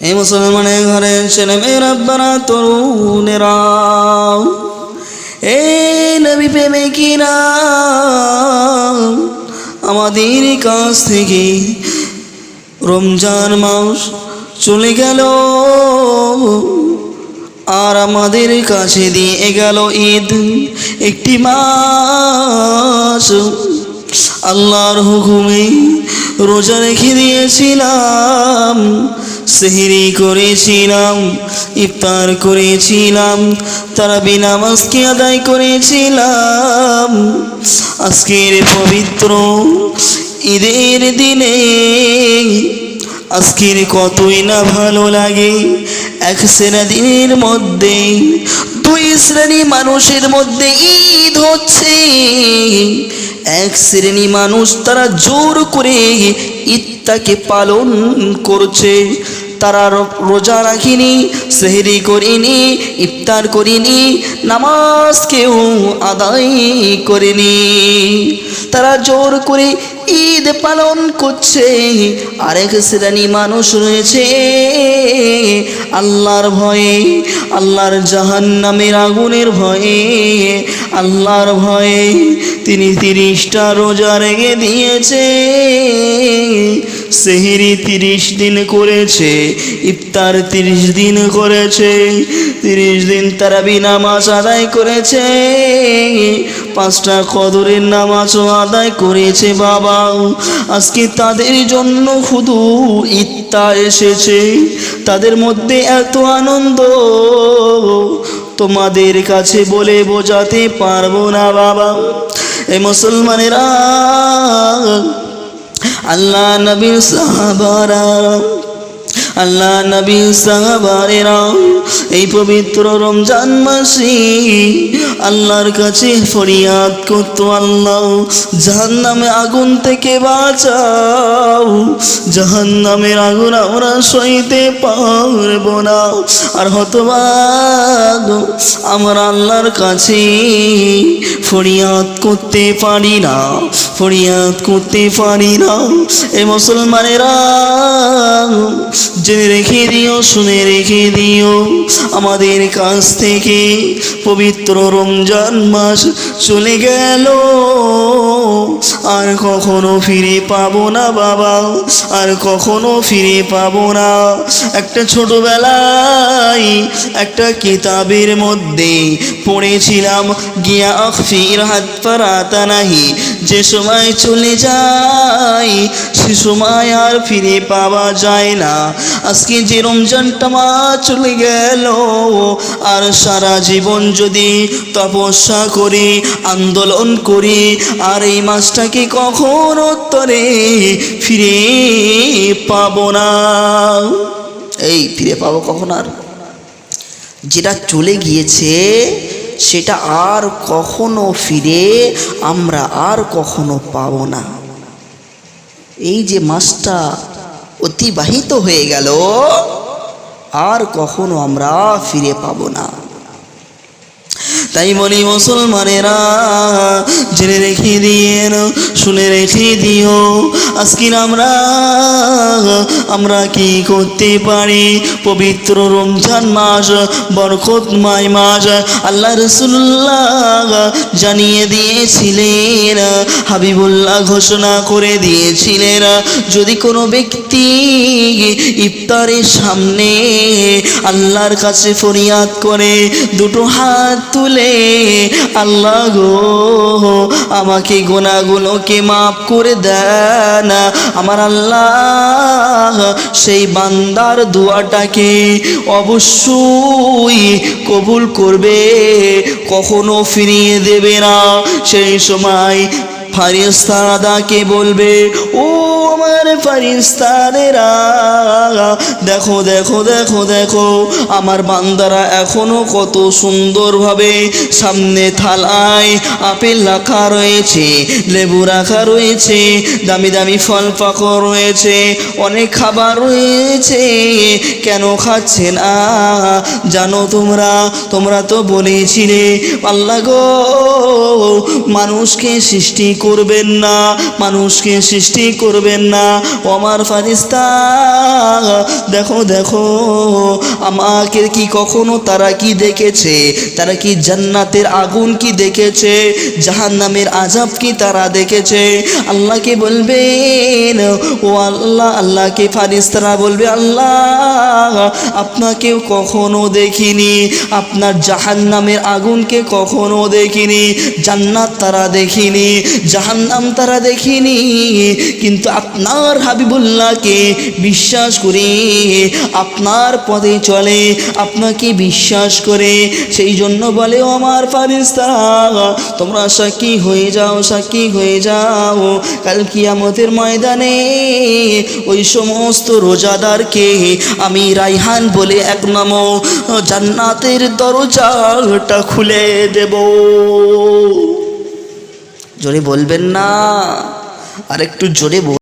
এই মুসলমানের ঘরের ছেলে মেয়েরা বারা তরুণেরা। এই নবী প্রেমিকিরা, আমাদের কাছ থেকে রমজান মাস চলে গেল। আর আমাদের কাছে দিয়ে গেল ঈদ, একটি মাস। আল্লাহর হুকুমে রোজা রেখে দিয়েছিলাম। সেহরি করেছিলাম, ইফতার করেছিলাম তারা বিনামাজকে আদায় করেছিলাম। আজকের পবিত্র ঈদের দিনে আজকের কতই না ভালো লাগে, এক শ্রেণির মধ্যে, দুই শ্রেণি মানুষের মধ্যে ঈদ হচ্ছে। এক শ্রেণি মানুষ তারা জোর করে ঈদটাকে পালন করছে। তারা রোজা রাখিনি, সেহরি করিনি, ইফতার করিনি, নামাজ কেউ আদায় করেনি। তারা জোর করে ঈদ পালন করছে। আরেক শ্রেণি মানুষ রয়েছে, আল্লাহর ভয়ে, আল্লাহর জাহান্নামের আগুনের ভয়ে, আল্লাহর ভয়ে তিনি তিরিশটা রোজা রেখে দিয়েছে। সেহেরি তিরিশ দিন করেছে, ইফতার তিরিশ দিন করেছে, তিরিশ দিন তারা নামাজ আদায় করেছে, পাঁচটা কদরের নামাজও আদায় করেছে বাবা। আজকে তাদের জন্য শুধু ইত্তা এসেছে, তাদের মধ্যে এত আনন্দ। তোমাদের কাছে বলে বোঝাতে পারব না বাবা। এই মুসলমানেরা আল্লাহ নবীর সাহাবারা আল্লাহ নবী সাহাবারেরা এই পবিত্র রমজান মাসে আল্লাহর কাছে ফরিয়াদ করতো, আল্লাহ, জাহান্নামে আগুন থেকে বাঁচাও, জাহান্নামের আগুন আমরা সইতে পারব না। আর হতবাগ আমরা আল্লাহর কাছে ফরিয়াদ করতে পারি না, ফরিয়াদ করতে পারি না। এ মুসলমানেরা, জেনে রেখে দিও, শুনে রেখে দিও, আমাদের কাছ থেকে পবিত্র রমজান মাস চলে গেল। আর কখনো ফিরে পাবো না বাবা, আর কখনো ফিরে পাবো না। একটা ছোটবেলায় একটা কিতাবের মধ্যে পড়েছিলাম, গিয়া আখফির হাত পারাতা নাহি। যে সময় চলে যায়, সে সময় আর ফিরে পাওয়া যায় না। আজকে যে রমজানটা মা চলে গেল, আর সারা জীবন যদি তপস্যা করি, আন্দোলন করি, আর এই মাসটাকে কখন উত্তরে ফিরে পাবো না। এই ফিরে পাবো কখন আর? যেটা চলে গিয়েছে, সেটা আর কখনো ফিরে আমরা আর কখনো পাব না। এই যে মাসটা অতিবাহিত হয়ে গেল, আর কখনো আমরা ফিরে পাবো না। তাই বলি মুসলমানেরা, জেনে রেখে দিয়ে শুনে রেখে দিও আজকের আমরা আমরা কি করতে পারি? পবিত্র রমজান মাস, বরকতময় মাস, আল্লাহ রসুল্লাহ জানিয়ে দিয়েছিলেন, হাবিবুল্লাহ ঘোষণা করে দিয়েছিলেন, যদি কোনো ব্যক্তি ইফতারের সামনে আল্লাহর কাছে ফরিয়াদ করে, দুটো হাত তুলে, আল্লাহ গো, আমাকে গোনাগুলোকে মাফ করে দেন, আমার আল্লাহ সেই বান্দার দোয়াটাকে অবশ্যই কবুল করবে, কখনো ফিরিয়ে দেবে না। সেই সময় ফারিস্তাদাকে বলবে, ও আমার ফারিস্তাদেরা দেখো দেখো দেখো দেখো, আমার বান্দারা এখনও কত সুন্দরভাবে সামনে থালায় আপেল রাখা রয়েছে, লেবু রাখা রয়েছে, দামি দামি ফল পাকড় রয়েছে, অনেক খাবার রয়েছে। কেন খাচ্ছে না? জানো তোমরা তোমরা তো বলেছিলে, আল্লাহ গো, মানুষকে সৃষ্টি করবেন না, মানুষকে সৃষ্টি করবেন করবেন না। আমার ফারিস্তা, দেখো দেখো, আমাকে কি কখনো তারা কি দেখেছে? তারা কি জান্নাতের আগুন কি দেখেছে? জাহান্নামের আজাব কি তারা দেখেছে? আল্লাহকে বলবেন, ও আল্লাহ, আল্লাহকে ফারিস্তারা বলবে, আল্লাহ, আপনাকেও কখনো দেখিনি। আপনার জাহান্নামের আগুনকে কখনো দেখিনি। জান্নাত তারা দেখিনি। জাহান্নাম তারা দেখিনি। কিন্তু আপনার হাবিবুল্লাহকে বিশ্বাস করে আপনার পথে চলে, আপনাকে বিশ্বাস করে। সেই জন্য বলে আমার ফারিস্তা তোমরা সাক্ষী হয়ে যাও, সাক্ষী হয়ে যাও। কাল কিয়ামতের ময়দানে ওই সমস্ত রোজাদারকে আমি রাইহান বলে এক নাম জান্নাতের দরজাটা খুলে দেব। জোরে বলবেন না আর একটু জোরে